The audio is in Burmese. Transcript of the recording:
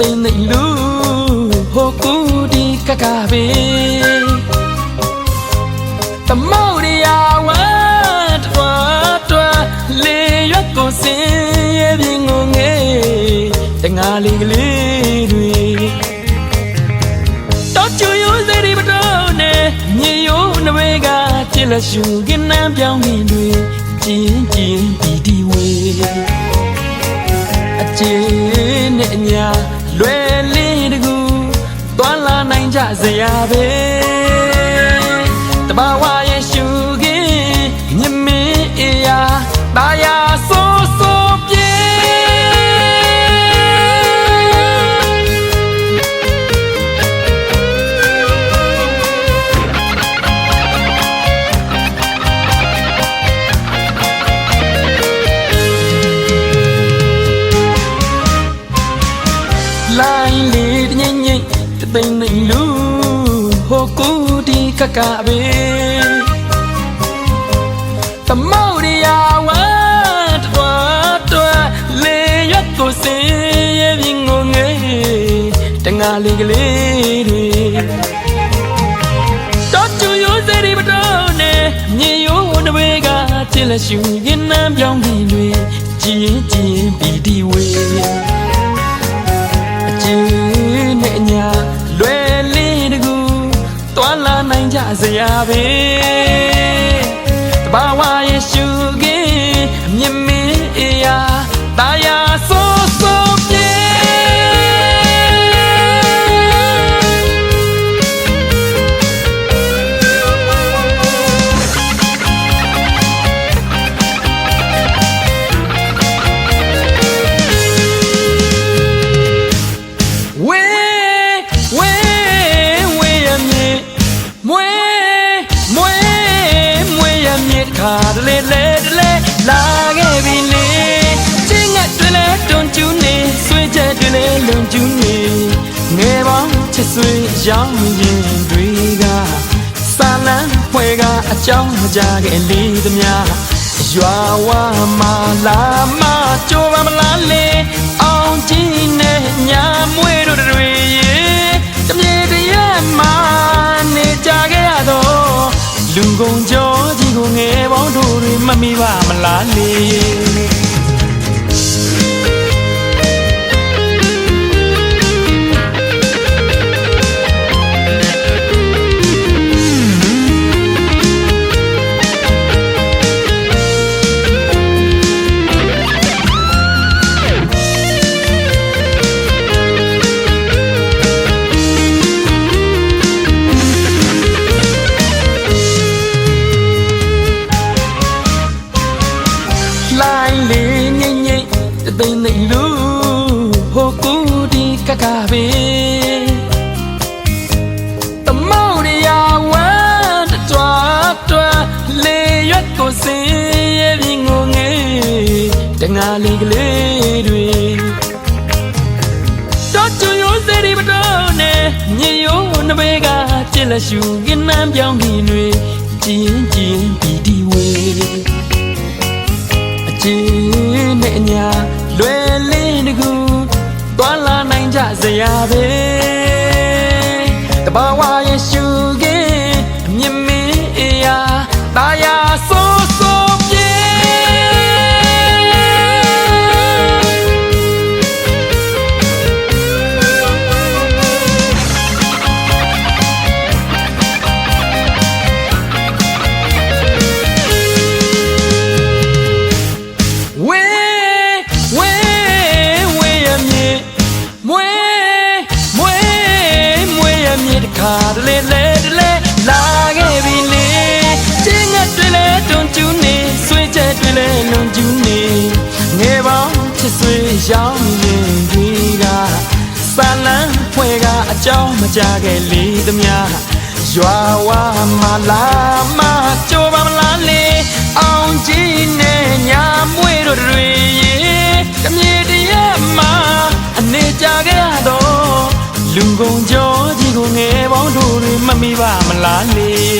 ပင်နေလူဟိုကူဒီကကဘေးတမောရီယာဝတ်ဝတ်တွာလေရွက်ကိုစင်ရဲ့ပြင်းငုံငယ်တငါလေးကလေးတွေတော့ချူယူစရီမတော်နဲ့မြေယိုးနဝေကချစ်လက်ရှူကင်းနံပြောင်းနေတွေ လိုင်းလေးတငိမ့်ငိမ့်တသိမ့်သိမ့်လူဟိုကူဒီကကပဲတမောရရဝတ်တွားတွားလေရွက်ကိုစင်ရဲ့ပြင်းငုံငယ်တငါလေးကလေးတွေတော့ချူရိုးစရီမတော်နဲ့မြေရိုးတဝေကချစ်လက်ရှူရင်နှမ်းပြောင်းနေတွေကြည်ရင်ကြည်ရင်ပီတီဝေးအကျင်းနဲ့ အညာလွယ်လေးတကူတွာလာနိုင်ကြစရာပဲတဘာဝရဲ့ရှုကင်းအမြင့်မင်းအေးယာတာယာဆိုး တလေလေတလေလာခဲ့ပြီလေချင်းငတ်တွေလေတွန်ကျူးနေဆွေးချက်တွေလေလုံကျူးနေငယ်ပေါင်းချစ်ဆွေရောင်းရင်တွေကစာလန်းဖွဲကအကြောင်းမကြခဲ့လေသမျှရွာဝမာလာမကြိုးပါမလားလေအောင်ကြည့်နေညာမွေးတို့တွေရေတမြေတရမှာနေကြခဲ့ရတော့လူကုန်ကြောကြီးကိုငယ်ပေါ င်းတို့တွေမမိပါမလားလေလို ကကပဲတမောရရဝတ်တွားတွားလေရွက်ကိုစင်ရဲ့ပြင်းငုံငယ်တငါလေးကလေးတွေတော့ချူရိုးစရီမတော်နဲ့မြေရိုးနဘေးကချစ်လက်ရှူကင်းနှမ်းပြောင်းနေတွေကျင်းကျင်းပီတီဝေးအကျင်းနဲ့အညာလွ တခါတလေလေတလေလာခဲ့ပြီလေချင်းငတ်တွေလေတွန်ကျူးနေဆွေးချက်တွေလေလွန်ကျူးနေငယ်ပေါင်းချစ်ဆွေရောင်းရင်တွေကစလန်းဖွဲကအကြောင်းမကြခဲ့လေသမျှရွာဝမလာမကြိုးပါမလားလေအောင်ကြည့်နေညာ တော့လူကုန်ကြောကြီးကိုင